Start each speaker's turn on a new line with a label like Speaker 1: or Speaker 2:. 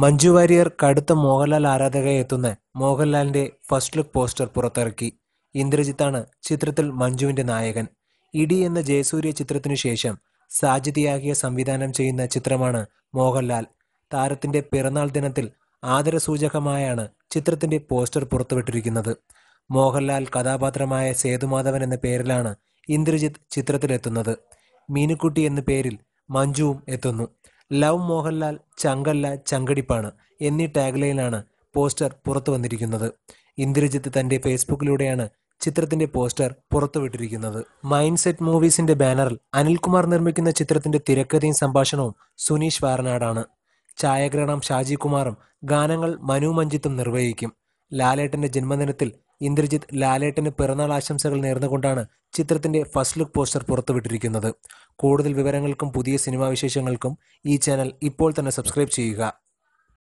Speaker 1: മഞ്ജു വാര്യർ കടുത്ത മോഹൻലാൽ ആരാധകയെ എത്തുന്ന മോഹൻലാലിന്റെ ഫസ്റ്റ് ലുക്ക് പോസ്റ്റർ പുറത്തിറക്കി. ഇന്ദ്രജിത്താണ് ചിത്രത്തിൽ മഞ്ജുവിന്റെ നായകൻ. ഇടി എന്ന ജയസൂര്യ ചിത്രത്തിനു ശേഷം സാജിദിയാകിയ സംവിധാനം ചെയ്യുന്ന ചിത്രമാണ് മോഹൻലാൽ. താരത്തിന്റെ പിറന്നാൾ ദിനത്തിൽ ആദരസൂചകമായാണ് ചിത്രത്തിന്റെ പോസ്റ്റർ പുറത്തുവിട്ടിരിക്കുന്നത്. മോഹൻലാൽ കഥാപാത്രമായ സേതുമാധവൻ എന്ന പേരിലാണ് ഇന്ദ്രജിത്ത് ചിത്രത്തിലെത്തുന്നത്. മീനുക്കുട്ടി എന്ന പേരിൽ മഞ്ജുവും എത്തുന്നു. ലവ് മോഹൻലാൽ ചങ്കല്ല ചങ്കടിപ്പാണ് എന്നീ ടാഗ്ലൈനാണ് പോസ്റ്റർ പുറത്തു വന്നിരിക്കുന്നത്. ഇന്ദ്രജിത്ത് തന്റെ ഫേസ്ബുക്കിലൂടെയാണ് ചിത്രത്തിന്റെ പോസ്റ്റർ പുറത്തുവിട്ടിരിക്കുന്നത് മൈൻഡ് സെറ്റ് മൂവീസിന്റെ ബാനറിൽ അനിൽകുമാർ നിർമ്മിക്കുന്ന ചിത്രത്തിന്റെ തിരക്കഥയും സംഭാഷണവും സുനീഷ് വാരനാടാണ്. ഛായാഗ്രഹണം ഷാജി കുമാറും ഗാനങ്ങൾ മനു മഞ്ജിത്തും നിർവഹിക്കും. ലാലേട്ടന്റെ ജന്മദിനത്തിൽ ഇന്ദ്രജിത്ത് ലാലേട്ടന് പിറന്നാൾ ആശംസകൾ നേർന്നുകൊണ്ടാണ് ചിത്രത്തിന്റെ ഫസ്റ്റ് ലുക്ക് പോസ്റ്റർ പുറത്തുവിട്ടിരിക്കുന്നത്. കൂടുതൽ വിവരങ്ങൾക്കും പുതിയ സിനിമാ വിശേഷങ്ങൾക്കും ഈ ചാനൽ ഇപ്പോൾ തന്നെ സബ്സ്ക്രൈബ് ചെയ്യുക.